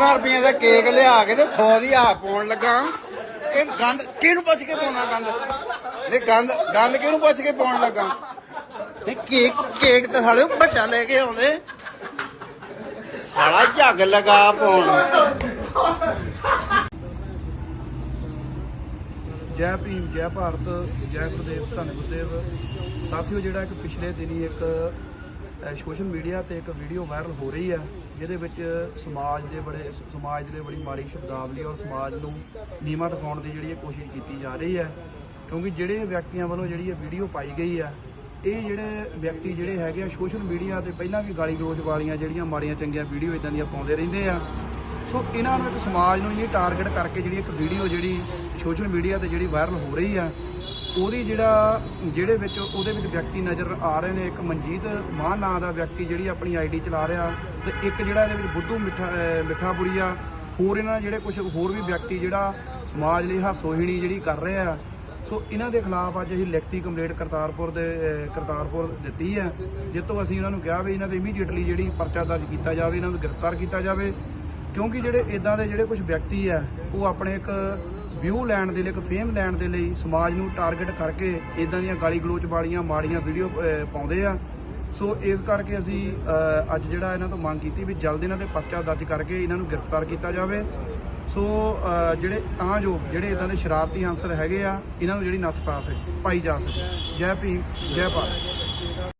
ਰੁਪਏ ਦਾ ਕੇਕ ਲਿਆ ਕੇ ਤੇ 100 ਦੀ ਆ ਪਾਉਣ ਲੱਗਾ। ਇਹ ਗੰਦ ਕਿਹਨੂੰ ਪੁੱਛ ਕੇ ਪਾਉਣਾ ਗੰਦ? ਨਹੀਂ, ਗੰਦ ਗੰਦ ਕਿਹਨੂੰ ਪੁੱਛ ਕੇ ਪਾਉਣ ਲੱਗਾ? ਤੇ ਕੇਕ ਕੇਕ ਤਾਂ ਸਾਲੇ ਵੱਡਾ ਲੈ ਕੇ ਆਉਂਦੇ। ਸਾਲਾ ਝੱਗ ਲਗਾ ਪਾਉਣ। ਜੈ ਭੀਮ, ਜੈ ਭਾਰਤ, ਜੈ ਗੁਰਦੇਵ, ਧੰਨ ਗੁਰਦੇਵ। ਸਾਥੀਓ, ਜਿਹੜਾ ਇੱਕ ਪਿਛਲੇ ਦਿਨੀ ਇੱਕ ਸੋਸ਼ਲ ਮੀਡੀਆ ਤੇ ਇੱਕ ਵੀਡੀਓ ਵਾਇਰਲ ਹੋ ਰਹੀ ਹੈ, ਜਿਹਦੇ ਵਿੱਚ ਸਮਾਜ ਦੇ ਬੜੇ ਸਮਾਜ ਦੇ ਬੜੀ ਮਾੜੀ ਸ਼ਬਦਾਵਲੀ ਔਰ ਸਮਾਜ ਨੂੰ ਨੀਵਾਂ ਦਿਖਾਉਣ ਦੀ ਜਿਹੜੀ ਇਹ ਕੋਸ਼ਿਸ਼ ਕੀਤੀ ਜਾ ਰਹੀ ਹੈ। ਕਿਉਂਕਿ ਜਿਹੜੇ ਵਿਅਕਤੀਆਂ ਵੱਲੋਂ ਜਿਹੜੀ ਇਹ ਵੀਡੀਓ ਪਾਈ ਗਈ ਹੈ, ਇਹ ਜਿਹੜੇ ਵਿਅਕਤੀ ਜਿਹੜੇ ਹੈਗੇ ਆ, ਸੋਸ਼ਲ ਮੀਡੀਆ ਤੇ ਪਹਿਲਾਂ ਵੀ ਗਾਲੀ ਗਲੋਚ ਵਾਲੀਆਂ ਜਿਹੜੀਆਂ ਮਾੜੀਆਂ ਚੰਗੀਆਂ ਵੀਡੀਓ ਇਦਾਂ ਦੀਆਂ ਪਾਉਂਦੇ ਰਹਿੰਦੇ ਆ। ਸੋ ਇਹਨਾਂ ਨੂੰ ਇੱਕ ਸਮਾਜ ਨੂੰ ਇਹ ਟਾਰਗੇਟ ਕਰਕੇ ਜਿਹੜੀ ਇੱਕ ਵੀਡੀਓ ਜਿਹੜੀ ਸੋਸ਼ਲ ਮੀਡੀਆ ਤੇ ਜਿਹੜੀ ਵਾਇਰਲ ਹੋ ਰਹੀ ਆ ਉਹਦੀ ਜਿਹੜਾ, ਜਿਹੜੇ ਵਿੱਚ ਉਹਦੇ ਵਿੱਚ ਵਿਅਕਤੀ ਨਜ਼ਰ ਆ ਰਹੇ ਨੇ, ਇੱਕ ਮਨਜੀਤ ਮਾਨ ਨਾਂ ਦਾ ਵਿਅਕਤੀ ਜਿਹੜੀ ਆਪਣੀ ਆਈਡੀ ਚਲਾ ਰਿਹਾ ਤੇ ਇੱਕ ਜਿਹੜਾ ਇਹਦੇ ਵਿੱਚ ਬੁੱਧੂ ਮਿੱਠਾ, ਅਹ ਮਿੱਠਾਪੁਰੀਆ ਹੋਰ ਇਹਨਾਂ ਜਿਹੜੇ ਕੁਝ ਹੋਰ ਵੀ ਵਿਅਕਤੀ ਜਿਹੜਾ ਸਮਾਜ ਲਈ ਹਾਸੋਹੀਣੀ ਜਿਹੜੀ ਕਰ ਰਹੇ ਆ। ਸੋ ਇਹਨਾਂ ਦੇ ਖਿਲਾਫ ਅੱਜ ਅਸੀਂ ਲਿਖਤੀ ਕੰਪਲੇਂਟ ਕਰਤਾਰਪੁਰ ਦੇ ਕਰਤਾਰਪੁਰ ਦਿੱਤੀ ਹੈ। ਜਿਸ ਅਸੀਂ ਇਹਨਾਂ ਨੂੰ ਕਿਹਾ ਵੀ ਇਹਨਾਂ ਦੇ ਇਮੀਡੀਏਟਲੀ ਜਿਹੜੀ ਪਰਚਾ ਦਰਜ ਕੀਤਾ ਜਾਵੇ, ਇਹਨਾਂ ਨੂੰ ਗ੍ਰਿਫਤਾਰ ਕੀਤਾ ਜਾਵੇ। ਕਿਉਂਕਿ ਜਿਹੜੇ ਇਦਾਂ ਦੇ ਜਿਹੜੇ ਕੁਝ ਵਿਅਕਤੀ ਆ, ਉਹ ਆਪਣੇ ਇੱਕ ਵਿਊ ਲੈਣ ਦੇ ਲਈ, ਇੱਕ ਫੇਮ ਲੈਣ ਦੇ ਲਈ ਸਮਾਜ ਨੂੰ ਟਾਰਗੇਟ ਕਰਕੇ ਇਦਾਂ ਦੀਆਂ ਗਾਲੀ ਗਲੋਚ ਵਾਲੀਆਂ ਮਾੜੀਆਂ ਵੀਡੀਓ ਪਾਉਂਦੇ ਆ। ਸੋ ਇਸ ਕਰਕੇ ਅਸੀਂ ਅੱਜ ਜਿਹੜਾ ਇਹਨਾਂ ਤੋਂ ਮੰਗ ਕੀਤੀ ਵੀ ਜਲਦ ਇਹਨਾਂ ਤੇ ਪਰਚਾ ਦਰਜ ਕਰਕੇ ਇਹਨਾਂ ਨੂੰ ਗ੍ਰਿਫਤਾਰ ਕੀਤਾ ਜਾਵੇ। ਸੋ ਜਿਹੜੇ ਤਾਂ ਜੋ ਜਿਹੜੇ ਇਦਾਂ ਦੇ ਸ਼ਰਾਰਤੀ ਅਨਸਰ ਹੈਗੇ ਆ, ਇਹਨਾਂ ਨੂੰ ਜਿਹੜੀ ਨੱਥ ਪਾ ਸਕੇ, ਪਾਈ ਜਾ ਸਕੇ। ਜੈ ਭੀਮ, ਜੈ ਭਾਰਤ।